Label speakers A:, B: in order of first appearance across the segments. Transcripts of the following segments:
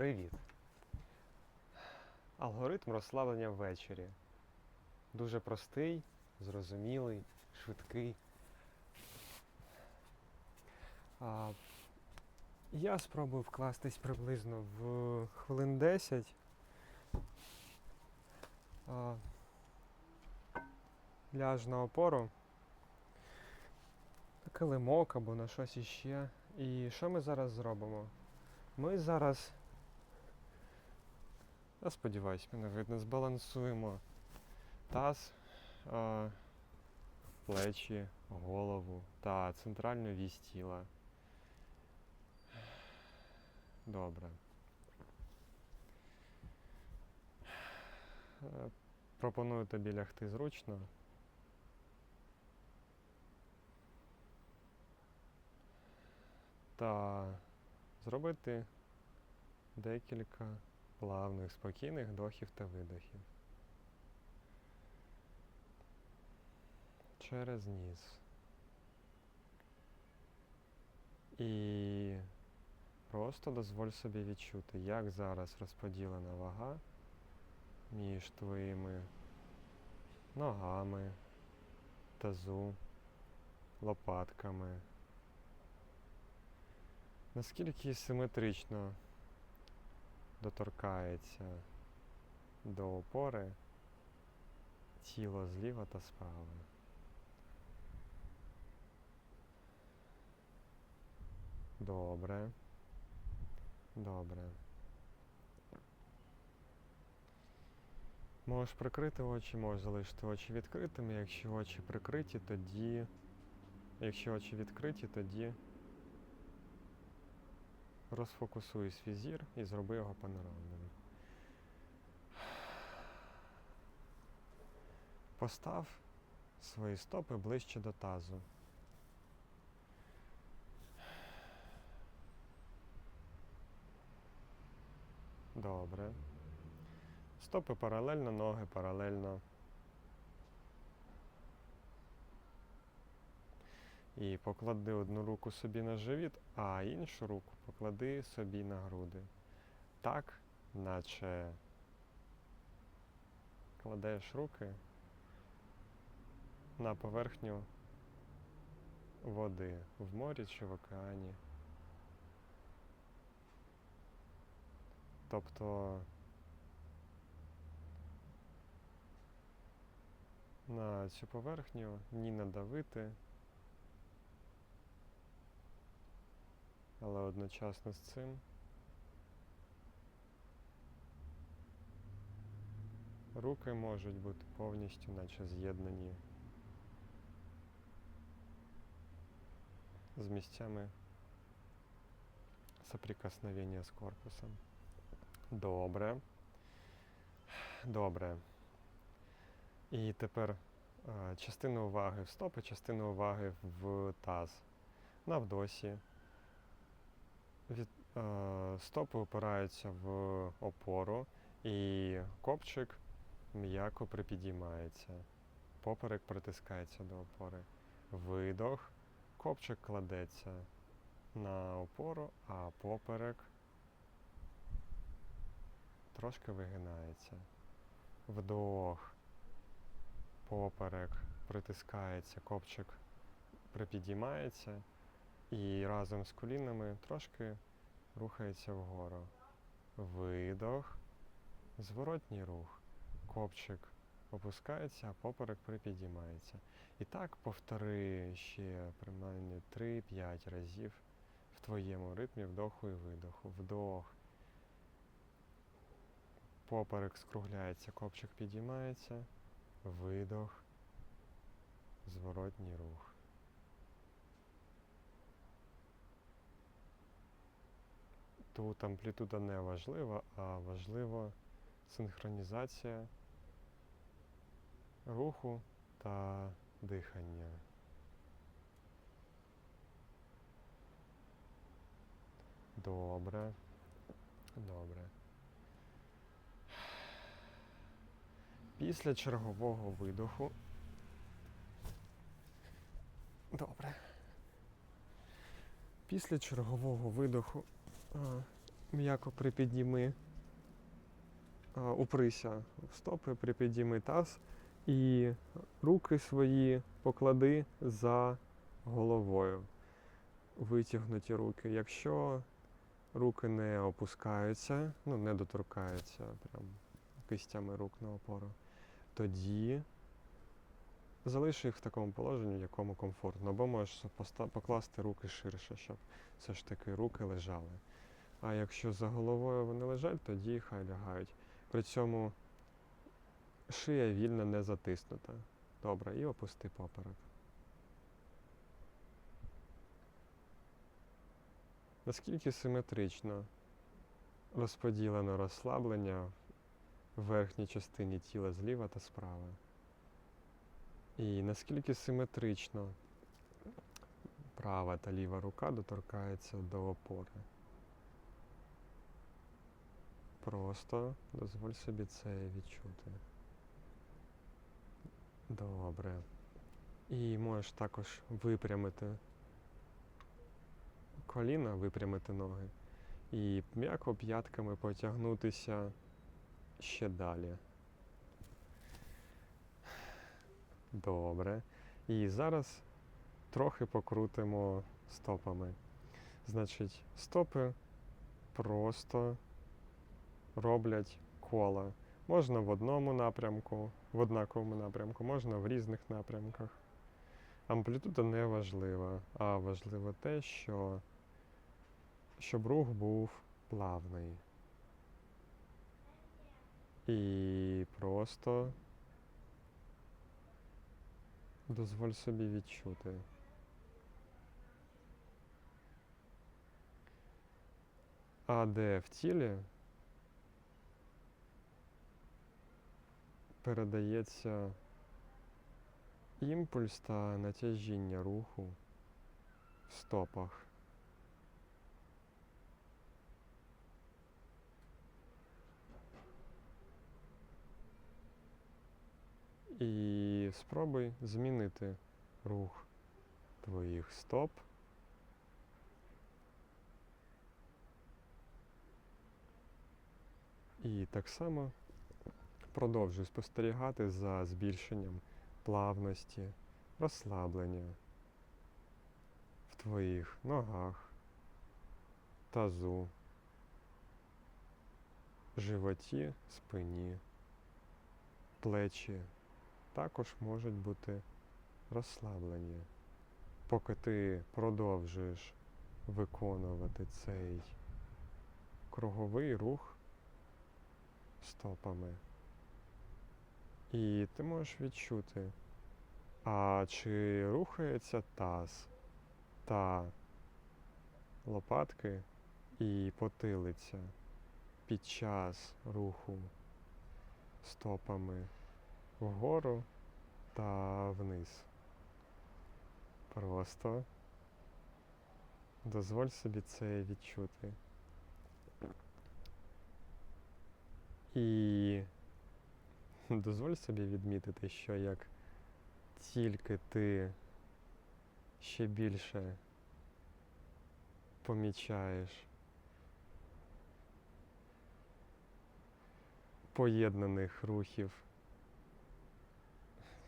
A: Привіт. Алгоритм розслаблення ввечері. Дуже простий, зрозумілий, швидкий. А, я спробую вкластись приблизно в хвилин 10. А, ляж на опору. Килимок або на щось іще. І що ми зараз зробимо? Ми зараз, я сподіваюсь, мене видно, збалансуємо таз, плечі, голову та центральну вісь тіла. Добре. Пропоную тобі лягти зручно. Та зробити декілька плавних, спокійних вдохів та видохів. Через ніс. І просто дозволь собі відчути, як зараз розподілена вага між твоїми ногами, тазу, лопатками. Наскільки симетрично доторкається до опори тіло зліва та справа. Добре. Добре. Можеш прикрити очі, можеш залишити очі відкритими. Якщо очі прикриті, тоді. Якщо очі відкриті, тоді розфокусуй свій зір і зроби його панорамним. Постав свої стопи ближче до тазу. Добре. Стопи паралельно, ноги паралельно. І поклади одну руку собі на живіт, а іншу руку поклади собі на груди. Так, наче кладеш руки на поверхню води в морі чи в океані. Тобто на цю поверхню ні надавити, але одночасно з цим руки можуть бути повністю наче з'єднані з місцями соприкосновення з корпусом. Добре. Добре. І тепер е, частину уваги в стопи, частину уваги в таз. На вдосі. Від, е, стопи опираються в опору і копчик м'яко припідіймається. Поперек притискається до опори. Видох. Копчик кладеться на опору, а поперек трошки вигинається. Вдох. Поперек притискається, копчик припідіймається і разом з колінами трошки рухається вгору. Видох, зворотній рух. Копчик опускається, а поперек припідіймається. І так повтори ще принаймні 3-5 разів в твоєму ритмі вдоху і видоху. Вдох. Поперек скругляється, копчик підіймається. Видох. Зворотній рух. Тут амплітуда не важлива, а важлива синхронізація руху та дихання. Добре. Добре. Після чергового видоху. Добре. Після чергового видоху м'яко припідніми, а, уприся в стопи, припідніми таз і руки свої поклади за головою. Витягнуті руки. Якщо руки не опускаються, ну не доторкаються прям кистями рук на опору, тоді залиш їх в такому положенні, в якому комфортно, або можеш покласти руки ширше, щоб все ж таки руки лежали. А якщо за головою вони лежать, тоді хай лягають. При цьому шия вільно не затиснута. Добре, і опусти поперек. Наскільки симетрично розподілено розслаблення в верхній частині тіла зліва та справа? І наскільки симетрично права та ліва рука доторкаються до опори? Просто дозволь собі це відчути. Добре. І можеш також випрямити коліна, випрямити ноги. І м'яко п'ятками потягнутися ще далі. Добре. І зараз трохи покрутимо стопами. Значить, стопи просто роблять кола. Можна в одному напрямку, в однаковому напрямку, можна в різних напрямках. Амплітуда не важлива, а важливо те, що щоб рух був плавний. І просто дозволь собі відчути. А де в тілі передається імпульс та натяжіння руху в стопах. І спробуй змінити рух твоїх стоп. І так само продовжуй спостерігати за збільшенням плавності, розслаблення в твоїх ногах, тазу, животі, спині, плечі також можуть бути розслаблені. Поки ти продовжуєш виконувати цей круговий рух стопами. І ти можеш відчути, а чи рухається таз та лопатки і потилиця під час руху стопами вгору та вниз. Просто дозволь собі це відчути. І дозволь собі відмітити, що як тільки ти ще більше помічаєш поєднаних рухів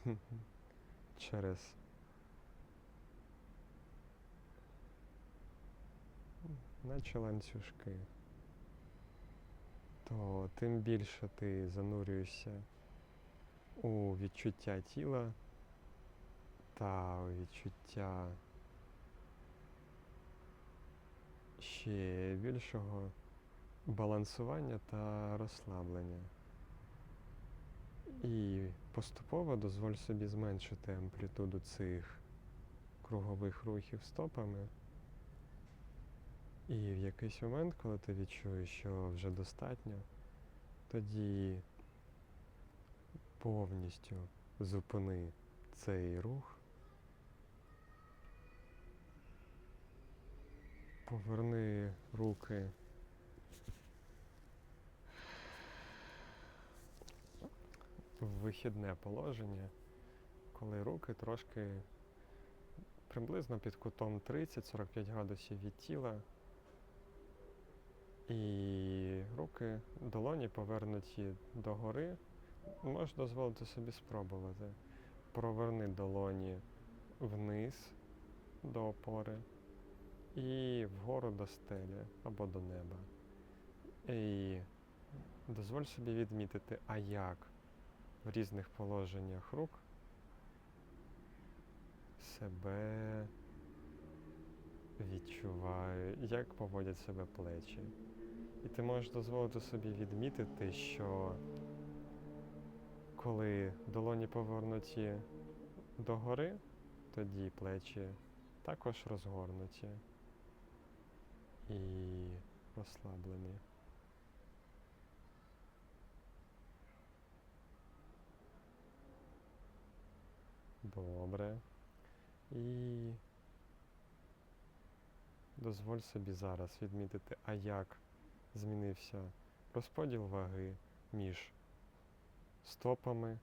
A: через наче ланцюжки, то тим більше ти занурюєшся у відчуття тіла та у відчуття ще більшого балансування та розслаблення. І поступово дозволь собі зменшити амплітуду цих кругових рухів стопами. І в якийсь момент, коли ти відчуєш, що вже достатньо, тоді повністю зупини цей рух, поверни руки. В вихідне положення, коли руки трошки приблизно під кутом 30-45 градусів від тіла. І руки, долоні повернуті догори. Можеш дозволити собі спробувати. Проверни долоні вниз до опори і вгору до стелі або до неба. І дозволь собі відмітити, а як в різних положеннях рук себе відчуваю, як поводять себе плечі. І ти можеш дозволити собі відмітити, що коли долоні повернуті догори, тоді плечі також розгорнуті і розслаблені. Добре. І дозволь собі зараз відмітити, а як змінився розподіл ваги між стопами,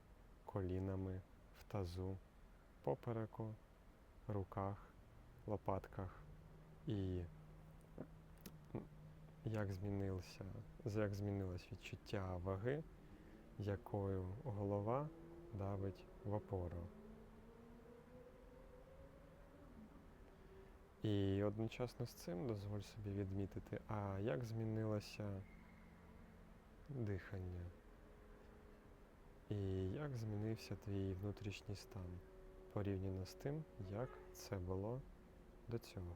A: колінами, в тазу, попереку, руках, лопатках і як змінився, як змінилось відчуття ваги, якою голова давить в опору. І одночасно з цим дозволь собі відмітити, а як змінилося дихання? І як змінився твій внутрішній стан порівняно з тим, як це було до цього?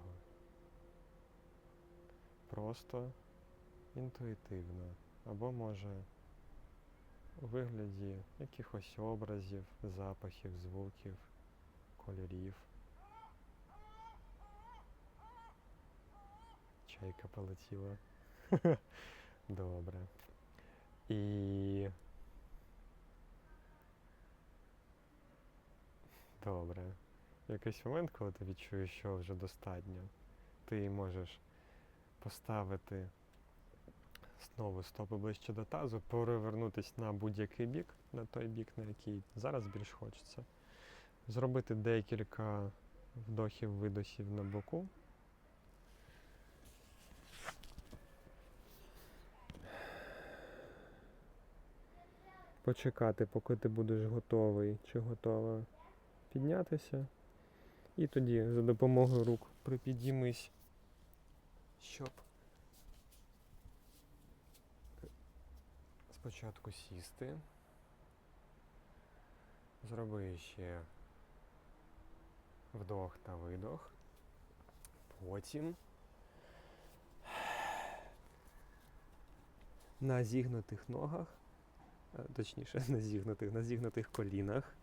A: Просто інтуїтивно, або може у вигляді якихось образів, запахів, звуків, кольорів. Чайка полетіла. Добре. І. Добре. Якийсь момент, коли ти відчуєш, що вже достатньо, ти можеш поставити знову стопи ближче до тазу, перевернутися на будь-який бік, на той бік, на який зараз більш хочеться. Зробити декілька вдохів-видохів на боку. Почекати, поки ти будеш готовий чи готова піднятися. І тоді за допомогою рук припідіймись, щоб спочатку сісти. Зроби ще вдох та видох. Потім на зігнутих ногах, е, точніше, на зігнутих, на зігнутих колінах.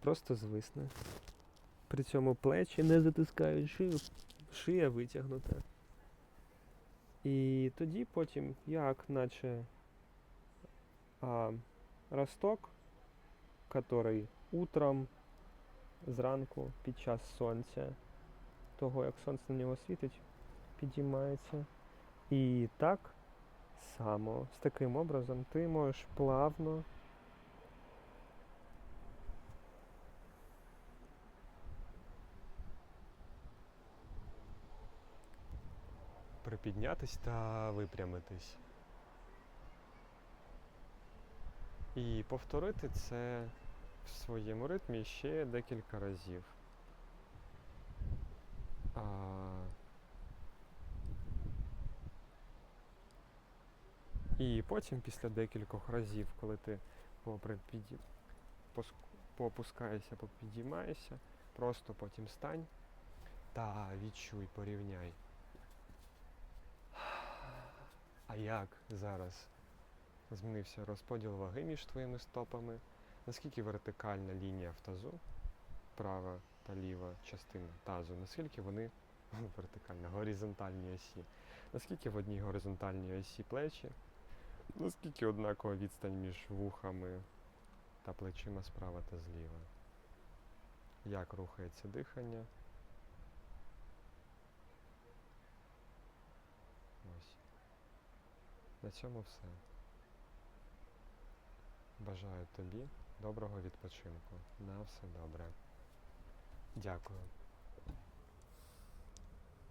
A: Просто звисне. При цьому плечі не затискають шию, шия витягнута. І тоді потім, як наче а, росток, який утром, зранку, під час сонця, того як сонце на нього світить, підіймається. І так само, з таким образом, ти можеш плавно припіднятись та випрямитись. І повторити це в своєму ритмі ще декілька разів. А... І потім, після декількох разів, коли ти поприпіді... пос- поопускаєшся, попідіймаєшся, просто потім стань та відчуй, порівняй. А як зараз змінився розподіл ваги між твоїми стопами? Наскільки вертикальна лінія в тазу, права та ліва частина тазу, наскільки вони вертикальна, горизонтальні осі? Наскільки в одній горизонтальній осі плечі? Наскільки однакова відстань між вухами та плечима справа та зліва? Як рухається дихання? На цьому все. Бажаю тобі доброго відпочинку. На все добре. Дякую.